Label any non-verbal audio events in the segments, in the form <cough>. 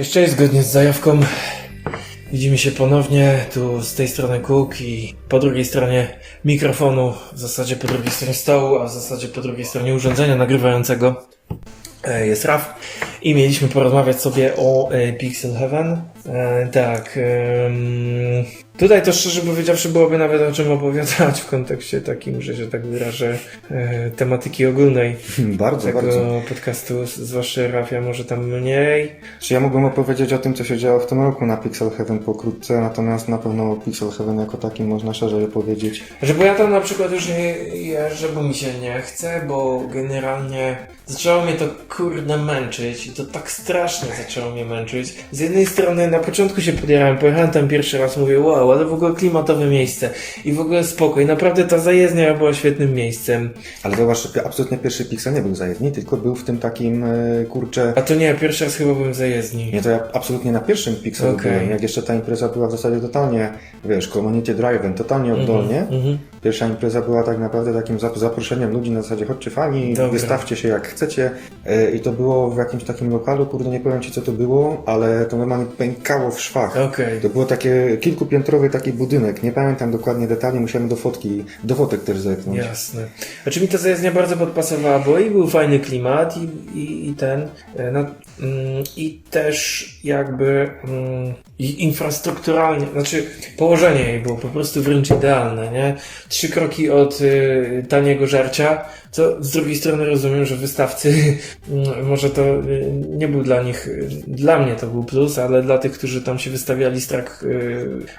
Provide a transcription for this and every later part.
Cześć, cześć, zgodnie z zajawką widzimy się ponownie, tu z tej strony Cook i po drugiej stronie mikrofonu, w zasadzie po drugiej stronie stołu, a w zasadzie po drugiej stronie urządzenia nagrywającego e, jest Raf i mieliśmy porozmawiać sobie o e, Pixel Heaven. E, tak, tutaj to szczerze powiedziawszy byłoby nawet o czym opowiadać w kontekście takim, że się tak wyrażę, e, tematyki ogólnej <laughs> Bardzo, tego bardzo. podcastu, zwłaszcza Rafia może tam mniej. Czy ja mógłbym opowiedzieć o tym, co się działo w tym roku na Pixel Heaven pokrótce, natomiast na pewno o Pixel Heaven jako takim można szerzej opowiedzieć. Że bo ja tam na przykład już nie jeżdżę, bo mi się nie chce, bo generalnie zaczęło mnie to kurde męczyć i to tak strasznie zaczęło mnie męczyć. Z jednej strony na początku się podjarałem, pojechałem tam pierwszy raz, mówię wow, ale w ogóle klimatowe miejsce i w ogóle spokój, naprawdę ta zajezdnia była świetnym miejscem. Ale że absolutnie pierwszy Pixel nie był zajezdni, tylko był w tym takim, e, kurczę... A to nie, pierwszy raz chyba byłem zajezdni. Nie, to ja absolutnie na pierwszym Pixelu Okej. byłem, jak jeszcze ta impreza była w zasadzie totalnie, wiesz, community driven, totalnie oddolnie. Mhm. Pierwsza impreza była tak naprawdę takim zap- zaproszeniem ludzi na zasadzie chodźcie fani, Dobra. wystawcie się jak chcecie E, i to było w jakimś takim lokalu, kurde nie powiem Ci co to było, ale to normalnie pękało w szwach. Okej. To było takie taki budynek, nie pamiętam dokładnie detali, musiałem do fotki, do fotek też zerknąć. Jasne. Znaczy mi ta zajezdnia bardzo podpasowała, bo i był fajny klimat i, i, i ten, e, no, mm, i też jakby mm, i infrastrukturalnie, znaczy położenie jej było po prostu wręcz idealne, nie? Trzy kroki od y, taniego żarcia, co z drugiej strony rozumiem, że wystawcy, <laughs> może to nie był dla nich, dla mnie to był plus, ale dla tych, którzy tam się wystawiali z trak,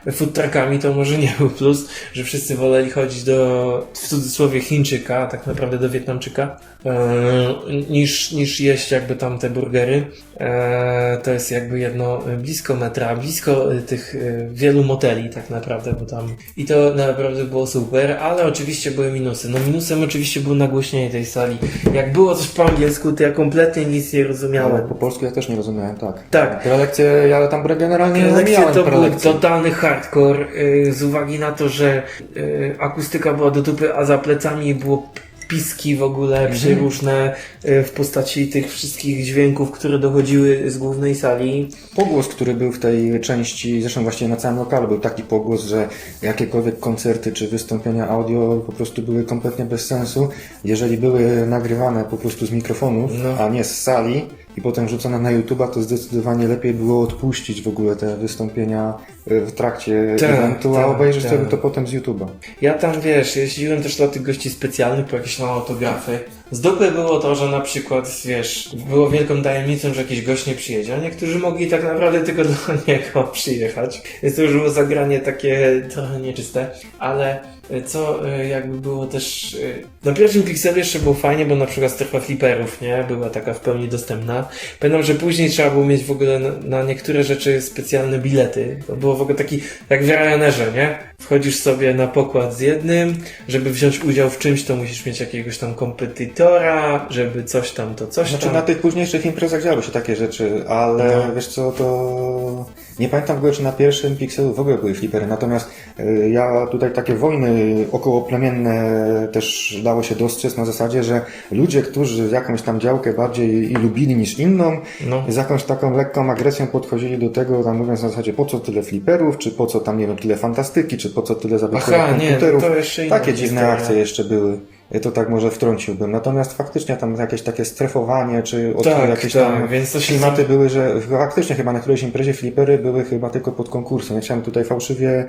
y, food truckami, to może nie był plus, że wszyscy woleli chodzić do, w cudzysłowie, Chińczyka, tak naprawdę do Wietnamczyka, e, niż, niż jeść jakby tam te burgery. E, to jest jakby jedno e, blisko metra, blisko e, tych e, wielu moteli tak naprawdę, bo tam i to naprawdę było super, ale oczywiście były minusy. No minusem oczywiście było nagłośnienie tej sali. Jak było coś po angielsku, to ja kompletnie nic nie Ale rozumiałem. po polsku ja też nie rozumiałem, tak. Tak. Prelekcje, ja tam generalnie nie Lekcje miałem to był totalny hardcore y, z uwagi na to, że y, akustyka była do dupy, a za plecami było piski w ogóle Mhm. przeróżne y, w postaci tych wszystkich dźwięków, które dochodziły z głównej sali. Pogłos, który był w tej części, zresztą właśnie na całym lokalu, był taki pogłos, że jakiekolwiek koncerty czy wystąpienia audio po prostu były kompletnie bez sensu. Jeżeli były nagrywane po prostu z mikrofonów, No. a nie z sali i potem rzucone na YouTube'a, to zdecydowanie lepiej było odpuścić w ogóle te wystąpienia w trakcie Tak, eventu, tak, a obejrzeć tak. sobie to potem z YouTube'a. Ja tam, wiesz, jeździłem też dla tych gości specjalnych po jakieś małe autografy. Z dupy było to, że na przykład, wiesz, było wielką tajemnicą, że jakiś gość nie przyjedzie, a niektórzy mogli tak naprawdę tylko <laughs> do niego przyjechać. Więc to już było zagranie takie trochę nieczyste, ale y, co y, jakby było też... y, Na pierwszym Pixelu jeszcze było fajnie, bo na przykład strefa fliperów, nie? Była taka w pełni dostępna. Pamiętam, że później trzeba było mieć w ogóle na, na niektóre rzeczy specjalne bilety. To było w ogóle taki, jak w Ryanerze, nie? Wchodzisz sobie na pokład z jednym, żeby wziąć udział w czymś, to musisz mieć jakiegoś tam kompetytora, żeby coś tam, to coś Znaczy tam. na tych późniejszych imprezach działy się takie rzeczy, ale No. wiesz co, to nie pamiętam w ogóle, czy na pierwszym Pixelu w ogóle były flipery, natomiast y, ja tutaj takie wojny okołoplemienne też dało się dostrzec na zasadzie, że ludzie, którzy jakąś tam działkę bardziej i lubili niż inną, No. z jakąś taką lekką agresją podchodzili do tego, tam mówiąc na zasadzie po co tyle fliperów, czy po co tam nie wiem, tyle fantastyki, czy po co tyle nie, komputerów. to jeszcze inna Takie dziwne akcje jeszcze były. To tak może wtrąciłbym. Natomiast faktycznie tam jakieś takie strefowanie, czy od Tak, jakieś tak, tam więc to się klimaty były, że faktycznie chyba na którejś imprezie flipery były chyba tylko pod konkursem. Nie chciałem tutaj fałszywie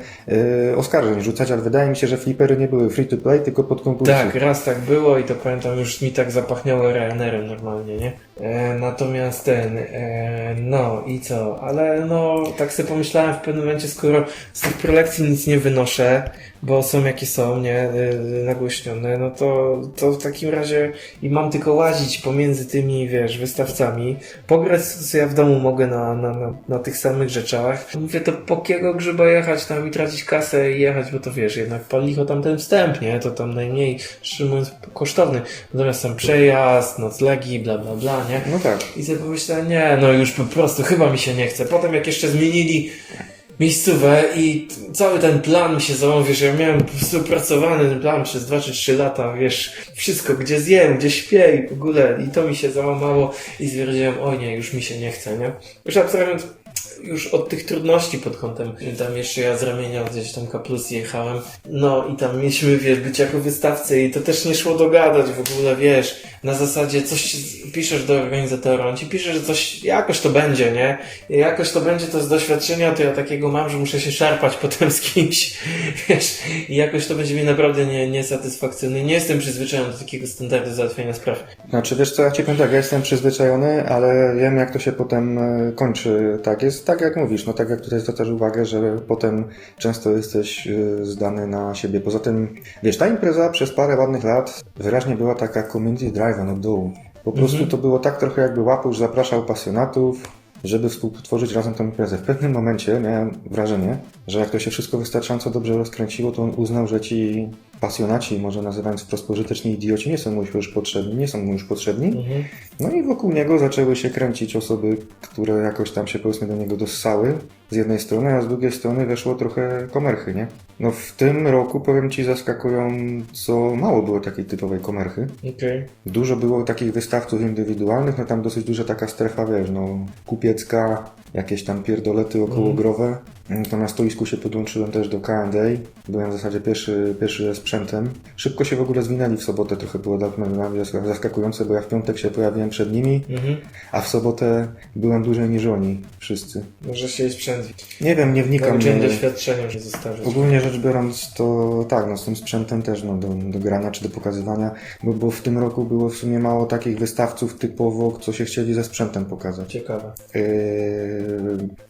e, oskarżeń rzucać, ale wydaje mi się, że flipery nie były free to play, tylko pod konkursem. Tak, raz tak było i to pamiętam, już mi tak zapachniało Ryanerem normalnie, nie? E, natomiast ten, e, no i co? Ale no, tak sobie pomyślałem w pewnym momencie, skoro z tych prelekcji nic nie wynoszę, bo są jakie są, nie? E, nagłośnione, no to, to w takim razie i mam tylko łazić pomiędzy tymi, wiesz, wystawcami. Pograć co ja w domu mogę na, na, na, na tych samych rzeczach. Mówię, to po kiego grzyba jechać tam i tracić kasę i jechać, bo to wiesz, jednak palicho tam ten wstęp, nie? To tam najmniej, szczerze mówiąc, kosztowny. Natomiast tam przejazd, noclegi, bla, bla, bla, nie? No tak. I sobie pomyślałem, nie, no już po prostu chyba mi się nie chce. Potem jak jeszcze zmienili miejscówę i cały ten plan mi się załamał, wiesz, ja miałem opracowany ten plan przez 2 czy 3 lata, wiesz, wszystko, gdzie zjem, gdzie śpię i w ogóle i to mi się załamało i stwierdziłem, o nie, już mi się nie chce, nie? Już abstrahując już od tych trudności pod kątem, tam jeszcze ja z ramienia gdzieś tam K+, jechałem, no i tam mieliśmy, wiesz, być jako wystawcy i to też nie szło dogadać w ogóle, wiesz, na zasadzie coś piszesz do organizatora, on ci pisze, że coś, jakoś to będzie, nie? I jakoś to będzie, to z doświadczenia, to ja takiego mam, że muszę się szarpać <laughs> potem z kimś, wiesz, i jakoś to będzie mi naprawdę nie, niesatysfakcjonuje. Nie jestem przyzwyczajony do takiego standardu załatwienia spraw. Znaczy, wiesz co, ja ci powiem tak, ja jestem przyzwyczajony, ale wiem jak to się potem e, kończy. Tak jest, tak jak mówisz, no tak jak tutaj zwracasz uwagę, że potem często jesteś e, zdany na siebie. Poza tym, wiesz, ta impreza przez parę ładnych lat wyraźnie była taka community drive od dołu. Po prostu to było tak trochę jakby Łapusz zapraszał pasjonatów, żeby współtworzyć razem tę imprezę. W pewnym momencie miałem wrażenie, że jak to się wszystko wystarczająco dobrze rozkręciło, to on uznał, że ci pasjonaci, może nazywając wprost pożyteczni idioci, nie są mu już potrzebni, nie są mu już potrzebni. Mhm. No i wokół niego zaczęły się kręcić osoby, które jakoś tam się powiedzmy do niego dossały z jednej strony, a z drugiej strony weszło trochę komerchy, nie? No w tym roku powiem Ci zaskakująco mało było takiej typowej komerchy. Okej. Dużo było takich wystawców indywidualnych, no tam dosyć duża taka strefa, wiesz, no kupiecka, jakieś tam pierdolety okołogrowe. To na stoisku się podłączyłem też do K&A. Byłem w zasadzie pierwszy, pierwszy sprzętem. Szybko się w ogóle zwinęli w sobotę, trochę było dla mnie zaskakujące, bo ja w piątek się pojawiłem przed nimi, Mhm. a w sobotę byłem dłużej niż oni, wszyscy. Może się sprzęt. Nie wiem, nie wnikam. Nie- doświadczenia się zostawiać. Ogólnie rzecz biorąc, to tak, no z tym sprzętem też no, do, do grania czy do pokazywania, bo, bo w tym roku było w sumie mało takich wystawców typowo, co się chcieli ze sprzętem pokazać. Ciekawe. Yy,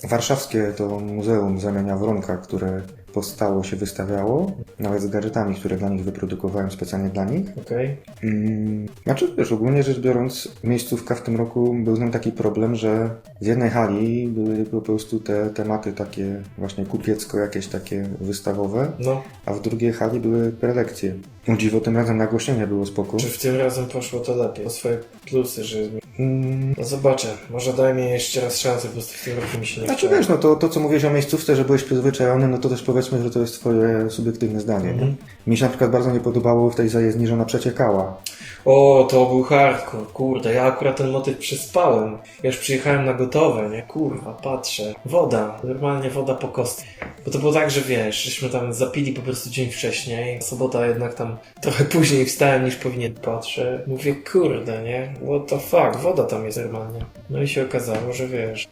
warszawskie to muzeum zamienia Wronka, które powstało, się wystawiało, nawet z gadżetami, które dla nich wyprodukowałem specjalnie dla nich. Okej. Mm, Znaczy, wiesz, ogólnie rzecz biorąc, miejscówka w tym roku był z nią taki problem, że w jednej hali były po prostu te tematy takie właśnie kupiecko, jakieś takie wystawowe, No, a w drugiej hali były prelekcje. O dziwo, tym razem nagłośnienie było spoko. czy w tym razem poszło to lepiej? O swoje plusy, że... Mm, No zobaczę. Może daj mi jeszcze raz szansę, prostu w tym roku mi się nie Znaczy chciało. wiesz, no to, to co mówiłeś o miejscówce, że byłeś przyzwyczajony, no to też powiedzmy, że to jest twoje subiektywne zdanie, Mhm. nie? Mi się na przykład bardzo nie podobało w tej zajezdni, że ona przeciekała. O, to był hardcore, kurde, ja akurat ten motyw przespałem. Ja już przyjechałem na gotowe, nie? Kurwa, patrzę. Woda, normalnie woda po kostce. Bo to było tak, że wiesz, żeśmy tam zapili po prostu dzień wcześniej. Sobota jednak tam trochę później wstałem niż powinien. Patrzę, mówię, kurde, nie? What the fuck, woda tam jest normalnie. No i się okazało, że wiesz,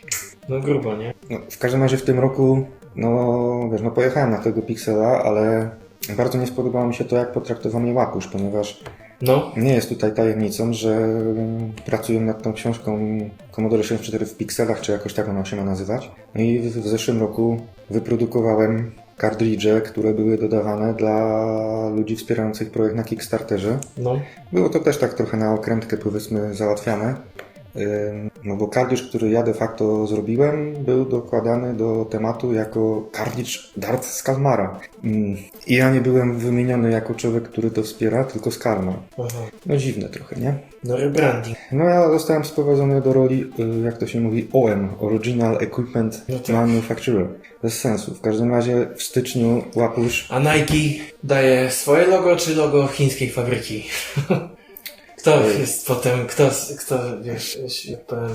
no grubo, nie? No, w każdym razie w tym roku, no wiesz, no pojechałem na tego Pixela, ale bardzo nie spodobało mi się to, jak potraktował mnie Łapusz, ponieważ No, nie jest tutaj tajemnicą, że pracuję nad tą książką Commodore 64 w pikselach, czy jakoś tak ona się ma nazywać. No i w, w zeszłym roku wyprodukowałem kartridże, które były dodawane dla ludzi wspierających projekt na Kickstarterze. no, Było to też tak trochę na okrętkę powiedzmy załatwiane. No bo kartridż, który ja de facto zrobiłem, był dokładany do tematu jako kartridż Dart z Kalmara. Ym, I ja nie byłem wymieniony jako człowiek, który to wspiera, tylko z Kalmar. aha. No dziwne trochę, nie? No rebranding. No ja zostałem sprowadzony do roli, y, jak to się mówi, OM, Original Equipment No tak. Manufacturer. Bez sensu. W każdym razie w styczniu Łapusz A Nike daje swoje logo, czy logo chińskiej fabryki? <laughs> Kto jest potem, kto, kto wiesz, jeśli powiem,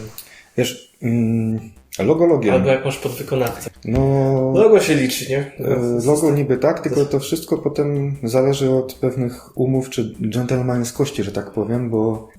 Wiesz, mm, logo logiem. albo jak masz podwykonawcę. No, Logo się liczy, nie? e, logo niby tak, tylko to wszystko potem zależy od pewnych umów czy dżentelmeńskości, że tak powiem, bo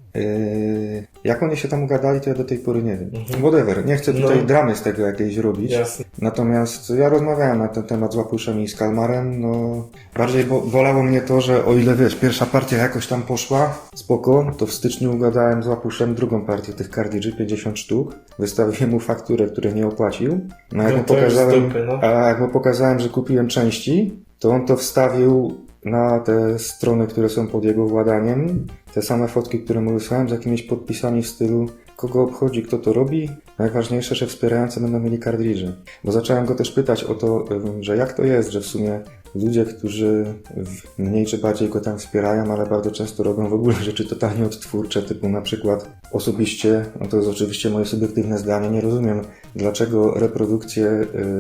jak oni się tam ugadali, to ja do tej pory nie wiem. Whatever, nie chcę tutaj No. dramy z tego jakiejś robić. Jasne. Natomiast ja rozmawiałem na ten temat z Łapuszem i z Kalmarem, no bardziej bo, bolało mnie to, że o ile wiesz, pierwsza partia jakoś tam poszła, spoko, to w styczniu ugadałem z Łapuszem drugą partię tych kartridży, 50 sztuk. Wystawiłem mu fakturę, której nie opłacił. No jak No mu pokazałem, dupy, no. a jak mu pokazałem, że kupiłem części, to on to wstawił na te strony, które są pod jego władaniem. Te same fotki, które mu wysłałem z jakimiś podpisami w stylu kogo obchodzi, kto to robi. najważniejsze, że wspierający będą mieli kartridże. Bo zacząłem go też pytać o to, że jak to jest, że w sumie ludzie, którzy mniej czy bardziej go tam wspierają, ale bardzo często robią w ogóle rzeczy totalnie odtwórcze, typu na przykład osobiście, no to jest oczywiście moje subiektywne zdanie, nie rozumiem, dlaczego reprodukcje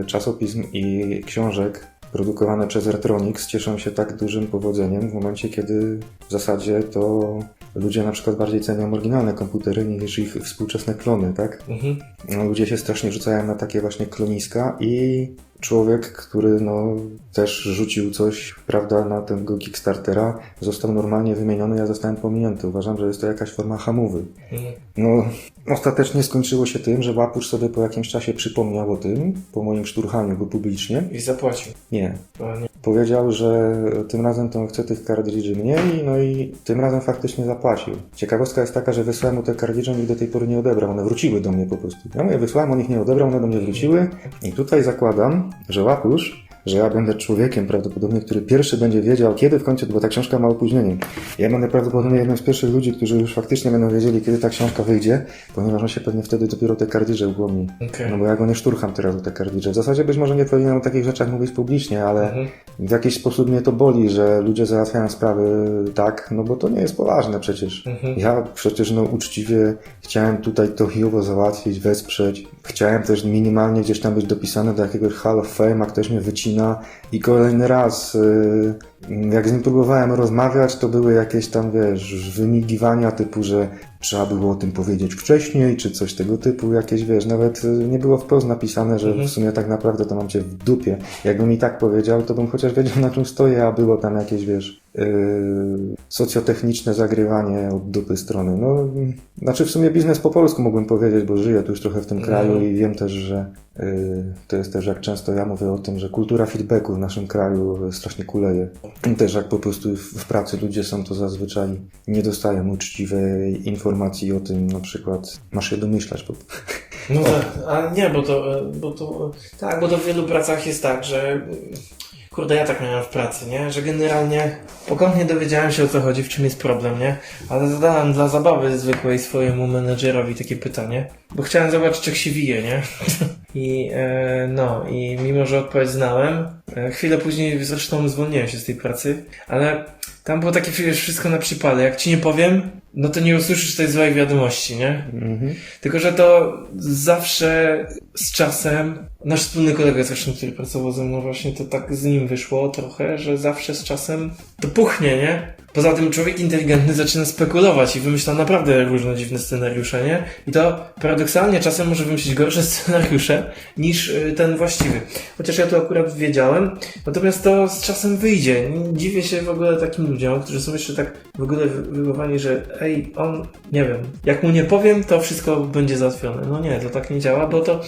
y, czasopism i książek produkowane przez Retronics cieszą się tak dużym powodzeniem w momencie, kiedy w zasadzie to ludzie na przykład bardziej cenią oryginalne komputery niż ich współczesne klony, tak? Mhm. No, ludzie się strasznie rzucają na takie właśnie kloniska i człowiek, który no też rzucił coś, prawda, na tego Kickstartera, został normalnie wymieniony, ja zostałem pominięty. Uważam, że jest to jakaś forma hamowy. Mhm. No, ostatecznie skończyło się tym, że Łapusz sobie po jakimś czasie przypomniał o tym, po moim szturchaniu go publicznie. I zapłacił. Nie. A nie. Powiedział, że tym razem to chce tych kartridży mniej, no i tym razem faktycznie zapłacił. Ciekawostka jest taka, że wysłałem mu te kartridże, nikt do tej pory nie odebrał. One wróciły do mnie po prostu. Ja mówię, wysłałem, on ich nie odebrał, one do mnie wróciły. I tutaj zakładam, że Łapusz, że ja będę człowiekiem prawdopodobnie, który pierwszy będzie wiedział, kiedy w końcu, bo ta książka ma opóźnienie. Ja będę prawdopodobnie jednym z pierwszych ludzi, którzy już faktycznie będą wiedzieli, kiedy ta książka wyjdzie, ponieważ on się pewnie wtedy dopiero te kartridże upomni. Okej. No bo ja go nie szturcham teraz o te kartridże. W zasadzie być może nie powinienem o takich rzeczach mówić publicznie, ale Mhm. w jakiś sposób mnie to boli, że ludzie załatwiają sprawy tak, no bo to nie jest poważne przecież. Mhm. Ja przecież no uczciwie chciałem tutaj to chujowo załatwić, wesprzeć. Chciałem też minimalnie gdzieś tam być dopisany do jakiegoś Hall of Fame, a ktoś mnie wycina i kolejny raz, yy, jak z nim próbowałem rozmawiać, to były jakieś tam, wiesz, wymigiwania typu, że trzeba było o tym powiedzieć wcześniej, czy coś tego typu, jakieś, wiesz, nawet y, nie było wprost napisane, że Mhm. w sumie tak naprawdę to mam cię w dupie. Jakbym mi tak powiedział, to bym chociaż wiedział na czym stoję, a było tam jakieś, wiesz, socjotechniczne zagrywanie od dupy strony. No, znaczy w sumie biznes po polsku mógłbym powiedzieć, bo żyję tu już trochę w tym kraju Mhm. i wiem też, że yy, to jest też jak często ja mówię o tym, że kultura feedbacku w naszym kraju strasznie kuleje. Też jak po prostu w, w pracy ludzie są, to zazwyczaj nie dostają uczciwej informacji o tym, na przykład masz się domyślać, bo No tak, a nie, bo to, bo to, tak, bo to w wielu pracach jest tak, że kurde, ja tak miałem w pracy, nie? Że generalnie pokątnie dowiedziałem się o co chodzi, w czym jest problem, nie? Ale zadałem dla zabawy zwykłej swojemu menedżerowi takie pytanie, bo chciałem zobaczyć jak się wije, nie? <laughs> I e, no, i mimo, że odpowiedź znałem, e, chwilę później zresztą zwolniłem się z tej pracy, ale tam było takie wiesz, wszystko na przypadek. Jak ci nie powiem, no to nie usłyszysz tej złej wiadomości, nie? mhm. Tylko, że to zawsze z czasem, nasz wspólny kolega zresztą, który pracował ze mną właśnie, to tak z nim wyszło trochę, że zawsze z czasem to puchnie, nie? Poza tym człowiek inteligentny zaczyna spekulować i wymyśla naprawdę różne dziwne scenariusze, nie? I to paradoksalnie czasem może wymyślić gorsze <laughs> scenariusze niż y, ten właściwy. Chociaż ja to akurat wiedziałem, natomiast to z czasem wyjdzie. Dziwię się w ogóle takim ludziom, którzy są jeszcze tak w ogóle wy- wychowani, że ej, on, nie wiem, jak mu nie powiem, to wszystko będzie załatwione. No nie, to tak nie działa, bo to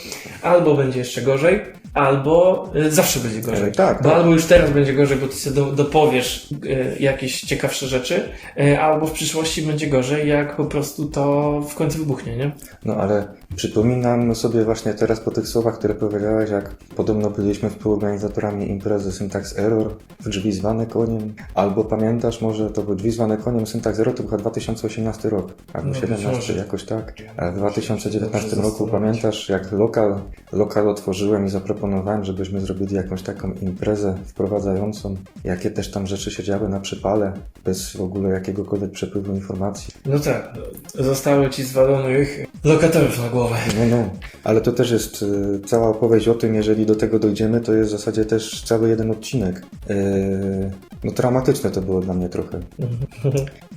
albo będzie jeszcze gorzej, albo y, zawsze będzie gorzej. Ale tak, Bo tak. albo już teraz będzie gorzej, bo ty sobie do, dopowiesz y, jakieś ciekawsze rzeczy, y, albo w przyszłości będzie gorzej, jak po prostu to w końcu wybuchnie, nie? No ale przypominam sobie właśnie teraz po tych słowach, które powiedziałeś, jak podobno byliśmy współorganizatorami imprezy Syntax Error w drzwi zwane koniem. Albo pamiętasz może, to były drzwi zwane koniem Syntax Error, to był chyba 2018 rok, albo No, 17 być może. jakoś tak. A w 2019 Dobrze roku pamiętasz, jak lokal, lokal otworzyłem i zaproponowałem, żebyśmy zrobili jakąś taką imprezę wprowadzającą, jakie też tam rzeczy się działy na przypale, bez w ogóle jakiegokolwiek przepływu informacji. No tak, zostały ci zwalonych lokatorów na głowę. No, no, ale to też jest y, cała opowieść o tym, jeżeli do tego dojdziemy, to jest w zasadzie też cały jeden odcinek. Y, no traumatyczne to było dla mnie trochę.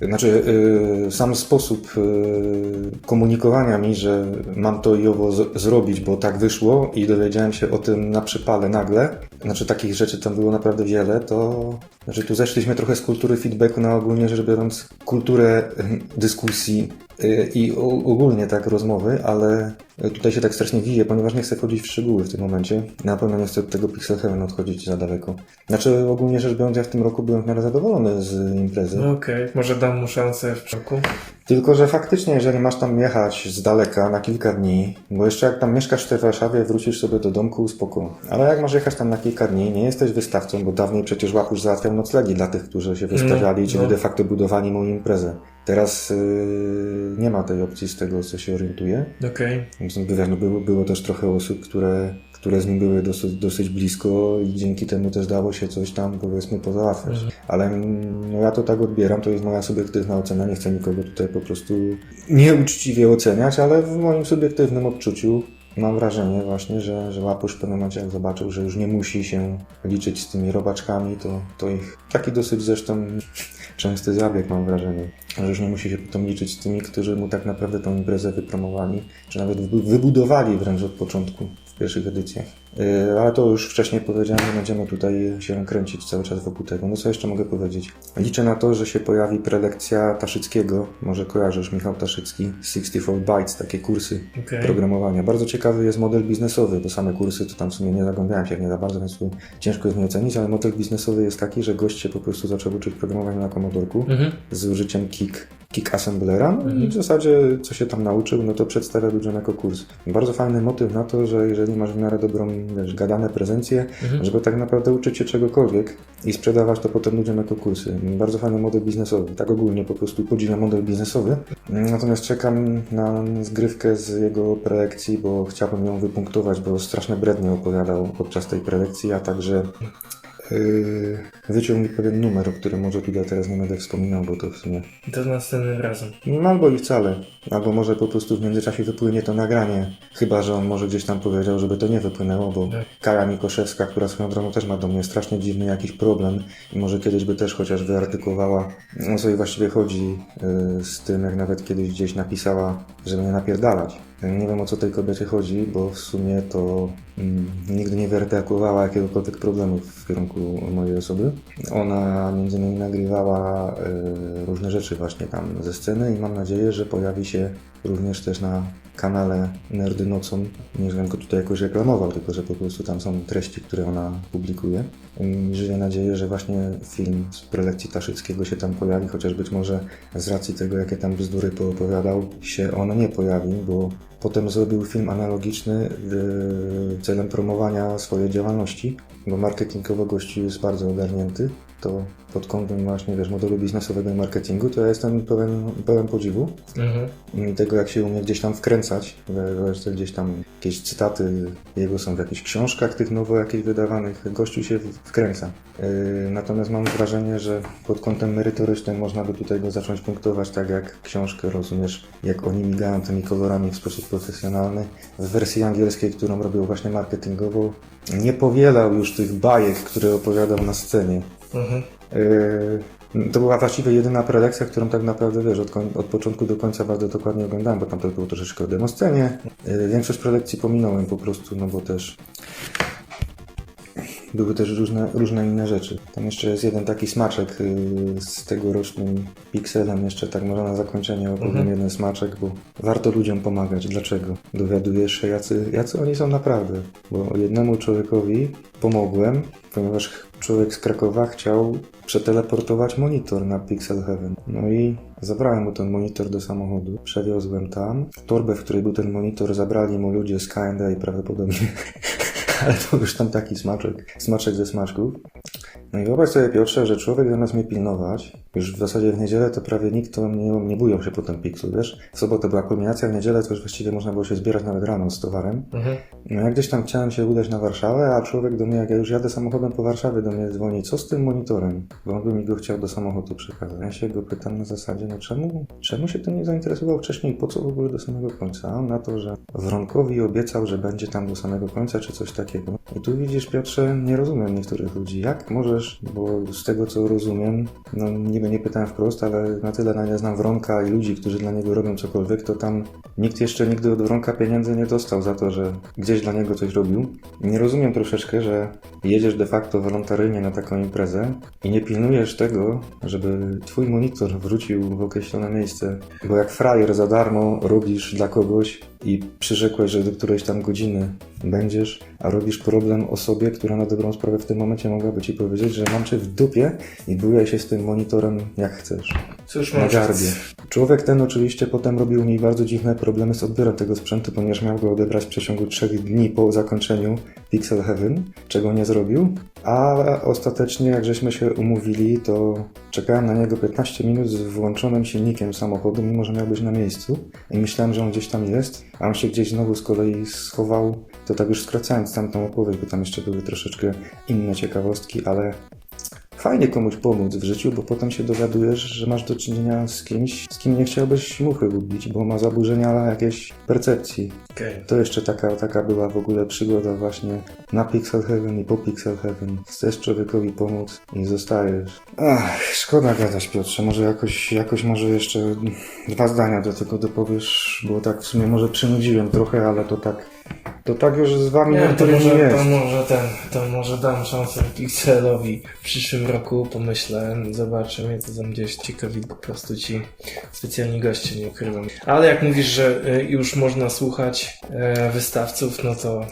<laughs> Znaczy, y, sam sposób y, komunikowania mi, że mam to i owo z- zrobić, bo tak wyszło i dowiedziałem się o tym na przypale nagle, znaczy takich rzeczy tam było naprawdę wiele, to znaczy tu zeszliśmy trochę z kultury feedbacku na ogólnie rzecz biorąc kulturę y, dyskusji y, i ogólnie tak rozmowy, ale tutaj się tak strasznie wije, ponieważ nie chcę wchodzić w szczegóły w tym momencie. Na pewno nie chcę od tego Pixel Heaven odchodzić za daleko. Znaczy ogólnie rzecz biorąc, ja w tym roku byłem w miarę zadowolony z imprezy. No okej, może dam mu szansę w roku. Tylko, że faktycznie, jeżeli masz tam jechać z daleka na kilka dni, bo jeszcze jak tam mieszkasz w Warszawie, wrócisz sobie do domku, spoko. Ale jak masz jechać tam na kilka dni, nie jesteś wystawcą, bo dawniej przecież łapusz załatwiał potem noclegi dla tych, którzy się wystawiali, No, czyli no. de facto budowali mu imprezę. Teraz yy, nie ma tej opcji z tego, co się orientuje. Okej. Więc, Wiesz, no było, było też trochę osób, które, które z nim były dosyć, dosyć blisko i dzięki temu też dało się coś tam, powiedzmy, pozałatwiać. Mhm. Ale mm, no, ja to tak odbieram, to jest moja subiektywna ocena, nie chcę nikogo tutaj po prostu nieuczciwie oceniać, ale w moim subiektywnym odczuciu mam wrażenie właśnie, że, że Łapusz w pewnym momencie jak zobaczył, że już nie musi się liczyć z tymi robaczkami, to, to ich taki dosyć zresztą <laughs> częsty zabieg mam wrażenie, że już nie musi się potem liczyć z tymi, którzy mu tak naprawdę tą imprezę wypromowali, czy nawet wy- wybudowali wręcz od początku w pierwszych edycjach. Yy, Ale to już wcześniej powiedziałem, że będziemy tutaj się kręcić cały czas wokół tego. No co jeszcze mogę powiedzieć? Liczę na to, że się pojawi prelekcja Taszyckiego, może kojarzysz Michał Taszycki, 64 Bytes, takie kursy Okej. programowania. Bardzo ciekawy jest model biznesowy, bo same kursy to tam w sumie nie zagłębiałem się nie za bardzo, więc tu ciężko jest mnie ocenić, ale model biznesowy jest taki, że gość się po prostu zaczął uczyć programowania na Commodorku Mhm. z użyciem Kick, kick Assemblera no i w zasadzie co się tam nauczył, no to przedstawia ludziom jako kurs. Bardzo fajny motyw na to, że jeżeli masz w miarę dobrą, wiesz, gadane prezencje, Mhm. żeby tak naprawdę uczyć się czegokolwiek i sprzedawać to potem ludziom jako kursy. Bardzo fajny model biznesowy. Tak ogólnie po prostu podziwiam model biznesowy. Natomiast czekam na zgrywkę z jego prelekcji, bo chciałbym ją wypunktować, bo strasznie brednie opowiadał podczas tej prelekcji, a także wyciął mi pewien numer, o którym może tutaj teraz nie będę wspominał, bo to w sumie To następnym razem. no, albo i wcale. Albo może po prostu w międzyczasie wypłynie to nagranie. Chyba, że on może gdzieś tam powiedział, żeby to nie wypłynęło, bo Tak. Kaja Mikoszewska, która swoją drogą też ma do mnie strasznie dziwny jakiś problem i może kiedyś by też chociaż wyartykułowała, o co jej właściwie chodzi yy, z tym, jak nawet kiedyś gdzieś napisała, żeby nie napierdalać. Nie wiem o co tej kobiecie chodzi, bo w sumie to mm, nigdy nie wyartykułowała jakiegokolwiek problemu w kierunku mojej osoby. Ona między innymi nagrywała e, różne rzeczy właśnie tam ze sceny i mam nadzieję, że pojawi się również też na kanale Nerdy Nocą. Nie żebym go tutaj jakoś reklamował, tylko że po prostu tam są treści, które ona publikuje. I żyję nadzieję, że właśnie film z prelekcji Taszyckiego się tam pojawi, chociaż być może z racji tego, jakie tam bzdury poopowiadał, się on nie pojawi, bo potem zrobił film analogiczny celem promowania swojej działalności, bo marketingowo gościu jest bardzo ogarnięty. To pod kątem właśnie, wiesz, modelu biznesowego i marketingu, to ja jestem pełen, pełen podziwu Mhm. i tego, jak się umie gdzieś tam wkręcać, we- gdzieś tam jakieś cytaty jego są w jakichś książkach tych nowo jakichś wydawanych, gościu się wkręca. Yy, natomiast mam wrażenie, że pod kątem merytorycznym można by tutaj go zacząć punktować tak jak książkę, rozumiesz, jak oni migają tymi kolorami w sposób profesjonalny. W wersji angielskiej, którą robił właśnie marketingowo, nie powielał już tych bajek, które opowiadał na scenie. Mhm. Yy, To była właściwie jedyna prelekcja, którą tak naprawdę, wiesz, od, od początku do końca bardzo dokładnie oglądałem, bo tam to było troszeczkę o demoscenie. Yy, Większość prelekcji pominąłem po prostu, no bo też były też różne, różne inne rzeczy. Tam jeszcze jest jeden taki smaczek yy, z tegorocznym pikselem, jeszcze tak może na zakończenie opowiem Mhm. jeden smaczek, bo warto ludziom pomagać. Dlaczego? Dowiadujesz się, jacy, jacy oni są naprawdę. Bo jednemu człowiekowi pomogłem, ponieważ człowiek z Krakowa chciał przeteleportować monitor na Pixel Heaven. No i zabrałem mu ten monitor do samochodu, przewiozłem tam. Torbę, w której był ten monitor, zabrali mu ludzie z K&A prawdopodobnie. <laughs> Ale to już tam taki smaczek, smaczek ze smaczków. No i wyobraź sobie, Piotrze, że człowiek zamiast mnie pilnować, już w zasadzie w niedzielę to prawie nikt to nie, nie bujał się po tym Pixel, wiesz? W sobotę była kulminacja, w niedzielę to już właściwie można było się zbierać nawet rano z towarem. Mhm. No ja gdzieś tam chciałem się udać na Warszawę, a człowiek do mnie, jak ja już jadę samochodem po Warszawie, do mnie dzwoni, co z tym monitorem? Bo on by mi go chciał do samochodu przekazać. Ja się go pytam na zasadzie, no czemu, czemu się tym nie zainteresował wcześniej, po co w ogóle do samego końca? A on na to, że Wronkowi obiecał, że będzie tam do samego końca, czy coś takiego. I tu widzisz, Piotrze, nie rozumiem niektórych ludzi. Jak możesz, bo z tego co rozumiem, no niby nie pytałem wprost, ale na tyle na ile znam Wronka i ludzi, którzy dla niego robią cokolwiek, to tam nikt jeszcze nigdy od Wronka pieniędzy nie dostał za to, że gdzieś dla niego coś robił. Nie rozumiem troszeczkę, że jedziesz de facto wolontaryjnie na taką imprezę i nie pilnujesz tego, żeby twój monitor wrócił w określone miejsce, bo jak frajer za darmo robisz dla kogoś i przyrzekłeś, że do którejś tam godziny będziesz, a robisz problem osobie, która na dobrą sprawę w tym momencie mogłaby ci powiedzieć, że mam cię w dupie i bujaj się z tym monitorem jak chcesz. Cóż Na garbie. Człowiek ten oczywiście potem robił mi bardzo dziwne problemy z odbiorem tego sprzętu, ponieważ miał go odebrać w przeciągu trzech dni po zakończeniu Pixel Heaven, czego nie zrobił. A ostatecznie, jak żeśmy się umówili, to czekałem na niego 15 minut z włączonym silnikiem samochodu, mimo że miał być na miejscu. I myślałem, że on gdzieś tam jest, a on się gdzieś znowu z kolei schował. To tak już skracając tamtą opowieść, bo tam jeszcze były troszeczkę inne ciekawostki, ale Fajnie komuś pomóc w życiu, bo potem się dowiadujesz, że masz do czynienia z kimś, z kim nie chciałbyś muchy lubić, bo ma zaburzenia jakiejś percepcji. Okej. To jeszcze taka, taka była w ogóle przygoda właśnie na Pixel Heaven i po Pixel Heaven. Chcesz człowiekowi pomóc i zostajesz. Ach, szkoda gadać Piotrze, może jakoś, jakoś może jeszcze dwa zdania do tego dopowiesz, bo tak w sumie może przynudziłem trochę, ale to tak, to tak już z wami Nie, to może, jest. to może ten, to może dam szansę Pixelowi w przyszłym roku, pomyślę, zobaczę, mnie to tam gdzieś ciekawi, po prostu ci specjalni goście nie ukrywam. Ale jak mówisz, że y, już można słuchać e, wystawców, no to...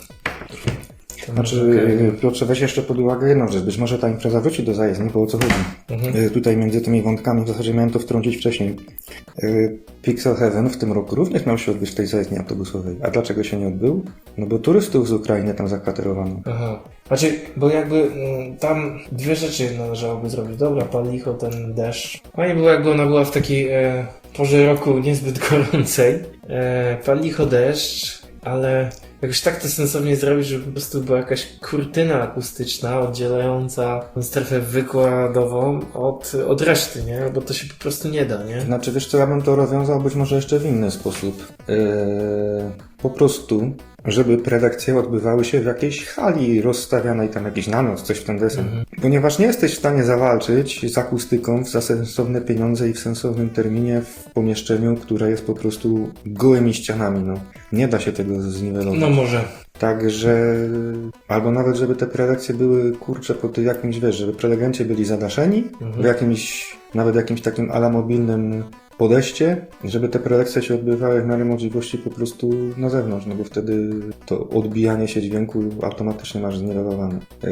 Znaczy, okej. okay. Piotrze, weź jeszcze pod uwagę jedną rzecz. Być może ta impreza wróci do zajezdni, bo o co chodzi? Mhm. Y, Tutaj między tymi wątkami w zasadzie miałem to wtrącić wcześniej. Y, Pixel Heaven w tym roku również miał się odbyć w tej zajezdni autobusowej. A dlaczego się nie odbył? No bo turystów z Ukrainy tam zakwaterowano. Aha. Znaczy, bo jakby mm, tam dwie rzeczy należałoby zrobić. Dobra, pal licho ten deszcz. Fajnie było jakby ona była w takiej e, porze roku niezbyt gorącej. E, pal licho deszcz, ale jakoś tak to sensownie zrobić, żeby po prostu była jakaś kurtyna akustyczna oddzielająca strefę wykładową od, od reszty, nie? Bo to się po prostu nie da, nie? Znaczy, wiesz co, ja bym to rozwiązał być może jeszcze w inny sposób. Yy, po prostu, żeby prelekcje odbywały się w jakiejś hali rozstawianej tam jakiś namiot, coś w ten desen. Ponieważ nie jesteś w stanie zawalczyć z akustyką za sensowne pieniądze i w sensownym terminie w pomieszczeniu, które jest po prostu gołymi ścianami, no. Nie da się tego zniwelować. No może. Także, albo nawet, żeby te prelekcje były, kurcze, po tym jakimś, wiesz, żeby prelegenci byli zadaszeni w jakimś, nawet jakimś takim alamobilnym podejście, żeby te prelekcje się odbywały w miarę możliwości po prostu na zewnątrz, no bo wtedy to odbijanie się dźwięku automatycznie masz zniwelowane. Eee,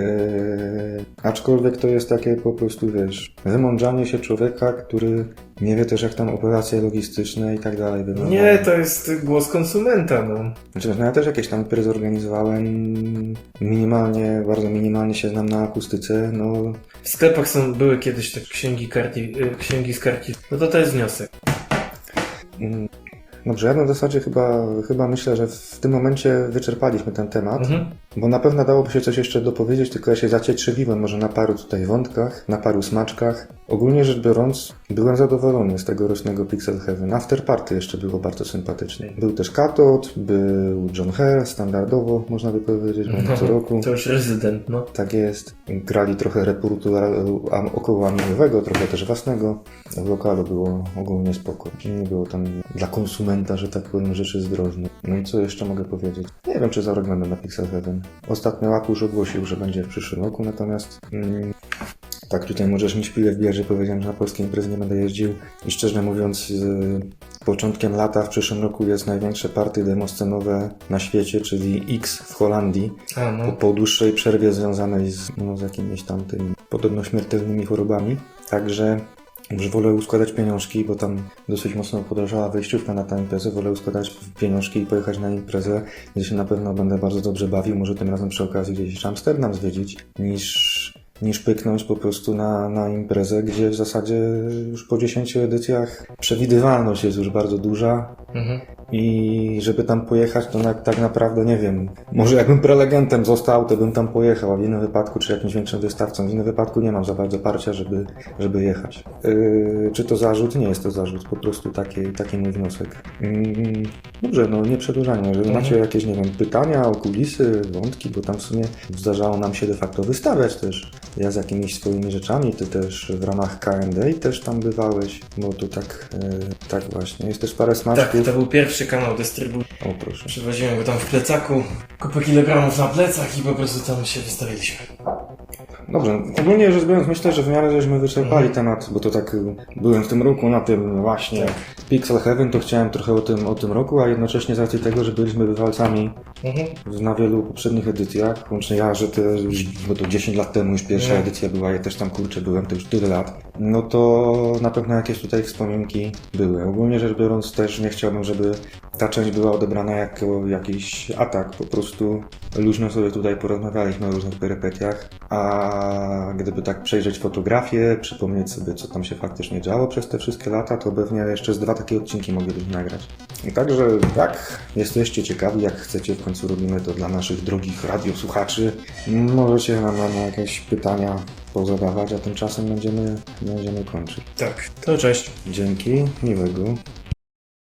aczkolwiek to jest takie po prostu, wiesz, wymądrzanie się człowieka, który nie wie też jak tam operacje logistyczne i tak dalej wyglądają. Nie, to jest głos konsumenta, no. Znaczy, no ja też jakieś tam imprezy organizowałem. Minimalnie, bardzo minimalnie się znam na akustyce. No, W sklepach są, były kiedyś te księgi karti, y, księgi z karti. No to to jest wniosek. Dobrze, ja w zasadzie chyba, chyba myślę, że w tym momencie wyczerpaliśmy ten temat. Mhm. Bo na pewno dałoby się coś jeszcze dopowiedzieć, tylko ja się zacietrzewiłem może na paru tutaj wątkach, na paru smaczkach. Ogólnie rzecz biorąc, byłem zadowolony z tegorocznego Pixel Heaven. After Party jeszcze było bardzo sympatycznie. Był też Katot, był John Hare, standardowo można by powiedzieć, bo co roku. <laughs> To już rezydent, no. Tak jest. Grali trochę repertuaru anime trochę też własnego. W lokalu było ogólnie spoko. Nie było tam dla że tak powiem, rzeczy zdrożnych. No i co jeszcze mogę powiedzieć? Nie wiem, czy za rok będę na Pixel Heaven. Ostatnio Laku już ogłosił, że będzie w przyszłym roku, natomiast... Mm, tak, tutaj możesz mi szpilę wbijać, że powiedziałem, że na polskie imprezy nie będę jeździł. I szczerze mówiąc, z początkiem lata w przyszłym roku jest największe party demoscenowe na świecie, czyli X w Holandii A, po, no. po dłuższej przerwie związanej z, no, z jakimiś tam tymi podobno śmiertelnymi chorobami. Także już wolę uskładać pieniążki, bo tam dosyć mocno podrożała wejściówka na tę imprezę. Wolę uskładać pieniążki i pojechać na imprezę, gdzie się na pewno będę bardzo dobrze bawił. Może tym razem przy okazji gdzieś Amsterdam zwiedzić, niż, niż pyknąć po prostu na, na imprezę, gdzie w zasadzie już po 10 edycjach przewidywalność jest już bardzo duża. Mhm. I żeby tam pojechać, to na, tak naprawdę nie wiem. Może jakbym prelegentem został, to bym tam pojechał, a w innym wypadku, czy jakimś większym wystawcą, w innym wypadku nie mam za bardzo parcia, żeby, żeby jechać. Yy, czy to zarzut? Nie jest to zarzut, po prostu taki, taki mój wniosek. Yy, dobrze, no nie przedłużajmy. Jeżeli Mhm. macie jakieś, nie wiem, pytania, okulisy, wątki, bo tam w sumie zdarzało nam się de facto wystawiać też. Ja z jakimiś swoimi rzeczami, ty też w ramach K&A też tam bywałeś, bo to tak, yy, tak właśnie. Jest też parę Tak, smaczków. to był pierwszy kanał dystrybucji. O proszę. Przywoziłem go tam w plecaku, kupę kilogramów na plecach i po prostu tam się wystawiliśmy. Dobrze, ogólnie rzecz biorąc, myślę, że w miarę żeśmy wyczerpali temat, bo to tak byłem w tym roku na tym właśnie Pixel Heaven, to chciałem trochę o tym, o tym roku, a jednocześnie z racji tego, że byliśmy bywalcami Mhm. na wielu poprzednich edycjach, łącznie ja, że to już, bo to 10 lat temu już pierwsza Nie. edycja była, ja też tam kurczę byłem, to już tyle lat, no to na pewno jakieś tutaj wspominki były. Ogólnie rzecz biorąc też nie chciałbym, żeby ta część była odebrana jako jakiś atak, po prostu luźno sobie tutaj porozmawialiśmy o różnych perypetiach, a gdyby tak przejrzeć fotografię, przypomnieć sobie co tam się faktycznie działo przez te wszystkie lata, to pewnie jeszcze z dwa takie odcinki moglibyśmy nagrać. I także jak jesteście ciekawi, jak chcecie, w końcu robimy to dla naszych drogich radiosłuchaczy, możecie nam, nam jakieś pytania pozadawać, a tymczasem będziemy, będziemy kończyć. Tak. To cześć. Dzięki, miłego.